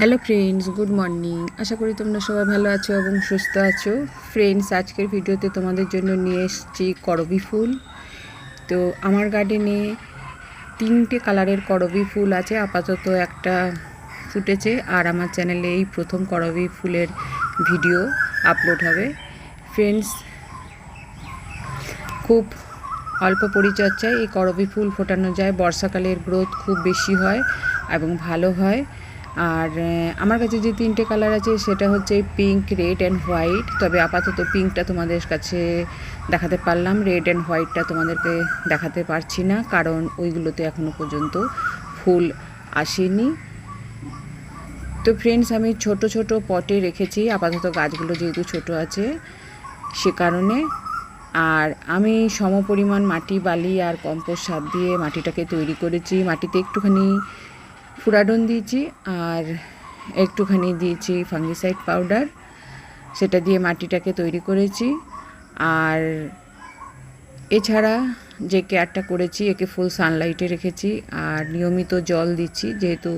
Hello friends good morning আশা করি তোমরা সবাই ভালো আছো এবং সুস্থ আছো। ফ্রেন্ডস আজকের ভিডিওতে তোমাদের জন্য নিয়ে এসেছি করবি ফুল। তো আমার গার্ডেনে তিনটে কালারের করবি ফুল আছে। আপাতত একটা ফুটেছে আর আমার চ্যানেলে এই প্রথম করবি ফুলের ভিডিও আপলোড হবে। ফ্রেন্ডস খুব অল্প পরিচর্যায় এই করবি ফুল ফোটানো যায়। বর্ষাকালের গ্রোথ খুব বেশি হয় এবং ভালো হয়। আর আমার কাছে যে তিনটে কালার আছে সেটা হচ্ছে পিঙ্ক রেড অ্যান্ড হোয়াইট তবে আপাতত পিঙ্কটা তোমাদের কাছে দেখাতে পারলাম। রেড অ্যান্ড হোয়াইটটা তোমাদেরকে দেখাতে পারছি না, কারণ ওইগুলোতে এখনও পর্যন্ত ফুল আসেনি। তো ফ্রেন্ডস আমি ছোট ছোট পটে রেখেছি। আপাতত গাছগুলো যেহেতু ছোট আছে সে কারণে। আর আমি সমপরিমাণ মাটি, বালি আর কম্পোস্ট সার দিয়ে মাটিটাকে তৈরি করেছি। মাটিতে একটুখানি ফুরাডন দিয়েছি আর একটুখানি দিয়েছি ফাঙ্গিসাইড পাউডার। সেটা দিয়ে মাটিটাকে তৈরি করেছি। আর এছাড়া যে কেয়ারটা করেছি, একে ফুল সানলাইটে রেখেছি আর নিয়মিত জল দিচ্ছি যেহেতু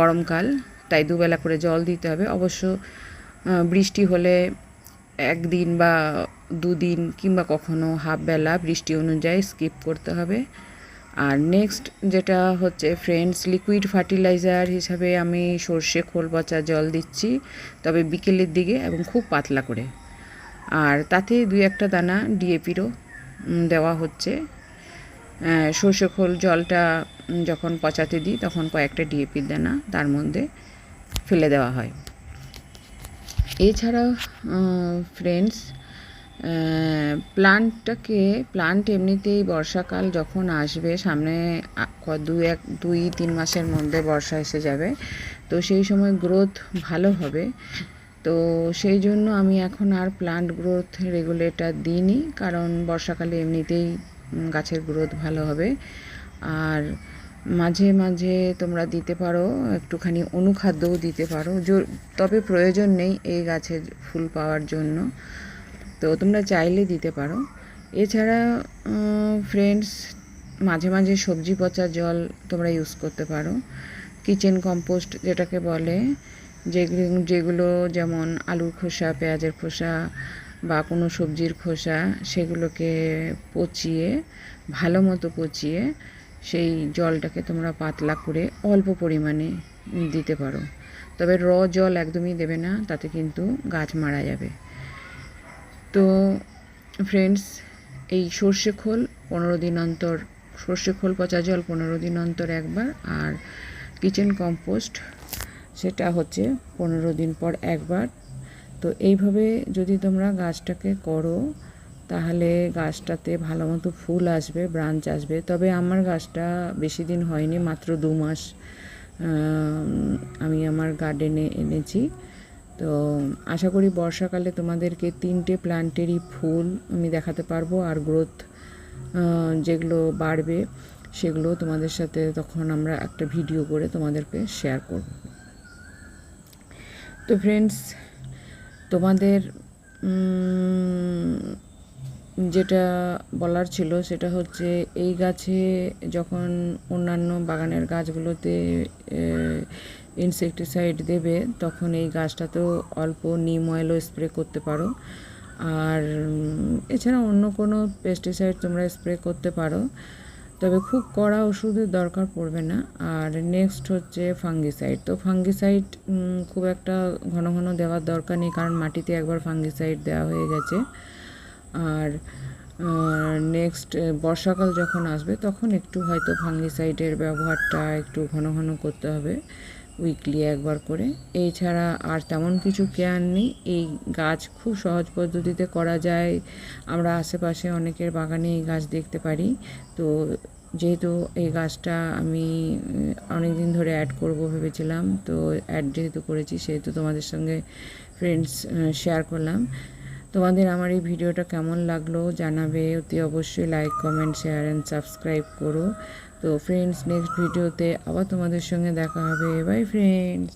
গরমকাল, তাই দুবেলা করে জল দিতে হবে। অবশ্য বৃষ্টি হলে একদিন বা দুদিন কিংবা কখনো হাফ বেলা বৃষ্টি অনুযায়ী স্কিপ করতে হবে। আর নেক্সট যেটা হচ্ছে ফ্রেন্ডস লিকুইড ফার্টিলাইজার হিসাবে আমি সর্ষে খোল পচা জল দিচ্ছি, তবে বিকেলের দিকে এবং খুব পাতলা করে। আর তাতে দুই একটা দানা ডিএপিরও দেওয়া হচ্ছে। সর্ষে, খোল জলটা যখন পচাতে দিই, তখন কয়েকটা ডিএপির দানা তার মধ্যে ফেলে দেওয়া হয়। এছাড়া ফ্রেন্ডস প্লান্টটাকে প্লান্ট এমনিতেই বর্ষাকাল যখন আসবে, সামনে দু এক, দুই, তিন মাসের মধ্যে বর্ষা এসে যাবে। তো সেই সময় গ্রোথ ভালো হবে। তো সেই জন্য আমি এখন আর প্লান্ট গ্রোথ রেগুলেটর দিইনি, কারণ বর্ষাকালে এমনিতেই গাছের গ্রোথ ভালো হবে। আর মাঝে মাঝে তোমরা দিতে পারো, একটুখানি অনুখাদ্যও দিতে পারো। তবে প্রয়োজন নেই এই গাছের ফুল পাওয়ার জন্য। তো তোমরা চাইলে দিতে পারো। এছাড়া ফ্রেন্ডস মাঝে মাঝে সবজি পচা জল তোমরা ইউজ করতে পারো। কিচেন কম্পোস্ট যেটাকে বলে, যেগুলো যেমন আলুর খোসা, পেঁয়াজের খোসা বা কোনো সবজির খোসা, সেগুলোকে পচিয়ে, ভালো মতো পচিয়ে সেই জলটাকে তোমরা পাতলা করে অল্প পরিমাণে দিতে পারো। তবে র জল একদমই দেবে না, তাতে কিন্তু গাছ মারা যাবে। তো ফ্রেন্ডস এই সর্ষে খোল পনেরো দিন অন্তর, সর্ষে খোল, পচা জল পনেরো দিন অন্তর একবার আর কিচেন কম্পোস্ট সেটা হচ্ছে পনেরো দিন পর একবার। তো এইভাবে যদি তোমরা গাছটাকে করো, তাহলে গাছটাতে ভালো মতো ফুল আসবে ব্রাঞ্চ আসবে। তবে আমার গাছটা বেশি দিন হয়নি, মাত্র দু মাস আমি আমার গার্ডেনে এনেছি। তো আশা করি বর্ষাকালে তোমাদেরকে তিনটে প্ল্যান্টেরই ফুল আমি দেখাতে পারব আর গ্রোথ যেগুলো বাড়বে সেগুলো তোমাদের সাথে তখন আমরা একটা ভিডিও করে তোমাদেরকে শেয়ার করব। তো ফ্রেন্ডস তোমাদের যেটা বলার ছিল সেটা হচ্ছে এই গাছে যখন অন্যান্য বাগানের গাছগুলোতে ইনসেকটিসাইড দেবে, তখন এই গাছটাতেও অল্প নিম অয়েলও স্প্রে করতে পারো। আর এছাড়া অন্য কোনো পেস্টিসাইড তোমরা স্প্রে করতে পারো। তবে খুব কড়া ওষুধের দরকার পড়বে না। আর নেক্সট হচ্ছে ফাঙ্গিসাইড তো ফাঙ্গিসাইড খুব একটা ঘন ঘন দেওয়ার দরকার নেই, কারণ মাটিতে একবার ফাঙ্গিসাইড দেওয়া হয়ে গেছে। আর নেক্সট বর্ষাকাল যখন আসবে, তখন একটু হয়তো ফাঙ্গিসাইডের ব্যবহারটা একটু ঘন ঘন করতে হবে উইকলি একবার করে। এছাড়া আর তেমন কিছু কেয়ার নেই। এই গাছ খুব সহজ পদ্ধতিতে করা যায়। আমরা আশেপাশে অনেকের বাগানে এই গাছ দেখতে পারি। তো যেহেতু এই গাছটা আমি অনেক দিন ধরে অ্যাড করব ভেবেছিলাম, তো অ্যাড যেহেতু করেছি, সেহেতু তোমাদের সঙ্গে ফ্রেন্ডস শেয়ার করলাম। তোমাদের আমার এই ভিডিওটা কেমন লাগল জানাবে অতি অবশ্যই like comment share and subscribe করো। তো ফ্রেন্ডস নেক্সট ভিডিওতে আবার তোমাদের সঙ্গে দেখা হবে। By friends